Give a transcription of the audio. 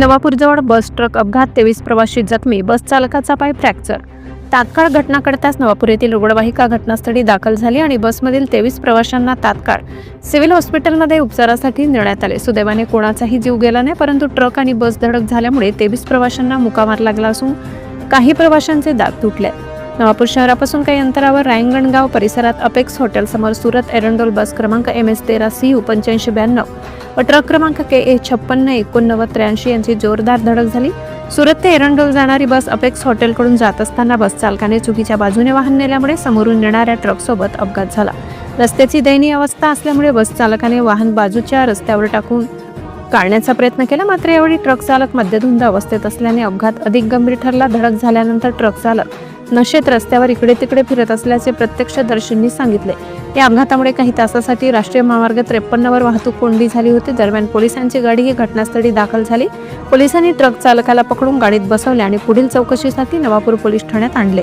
नवापूरजवळ bus truck अपघात तेवीस प्रवासी जखमी बस चालकाचा पाय फ्रॅक्चर. तात्काळ घटना घडताच नवापूर येथील रुग्णवाहिका घटनास्थळी दाखल झाली आणि बसमधील तेवीस प्रवाशांना तात्काळ सिव्हिल हॉस्पिटलमध्ये उपचारासाठी नेण्यात आले. सुदैवाने कोणाचाही जीव गेला नाही परंतु ट्रक आणि बस धडक झाल्यामुळे तेवीस प्रवाशांना मुकामार लागला असून काही प्रवाशांचे दात तुटले. नवापूर शहरापासून काही अंतरावर रायंगणगाव परिसरात अपेक्स हॉटेलसमोर सुरत एरंडोल बस क्रमांक एम एस तेरा सी यू पंच्याऐंशी ब्याण्णव. व ट्रक क्रमांक के ए छप्पन्न एकोणनव्वद त्र्याऐंशी यांची जोरदार धडक झाली. सुरत ते एरंडोल जाणारी बस अपेक्स हॉटेलकडून जात असताना बस चालकाने चुकीच्या बाजूने वाहन नेल्यामुळे समोरून येणाऱ्या ट्रकसोबत अपघात झाला. रस्त्याची दयनीय अवस्था असल्यामुळे बस चालकाने वाहन बाजूच्या रस्त्यावर टाकून काढण्याचा प्रयत्न केला. मात्र यावेळी ट्रक चालक मद्यधुंद अवस्थेत असल्याने अपघात अधिक गंभीर ठरला. धडक झाल्यानंतर ट्रक चालक नशेत रस्त्यावर इकडे तिकडे फिरत असल्याचे प्रत्यक्षदर्शींनी सांगितले. या अपघातामुळे काही तासासाठी राष्ट्रीय महामार्ग त्रेपन्नवर वाहतूक कोंडी झाली होती. दरम्यान पोलिसांची गाडी ही घटनास्थळी दाखल झाली. पोलिसांनी ट्रक चालकाला पकडून गाडीत बसवले आणि पुढील चौकशीसाठी नवापूर पोलीस ठाण्यात आणले.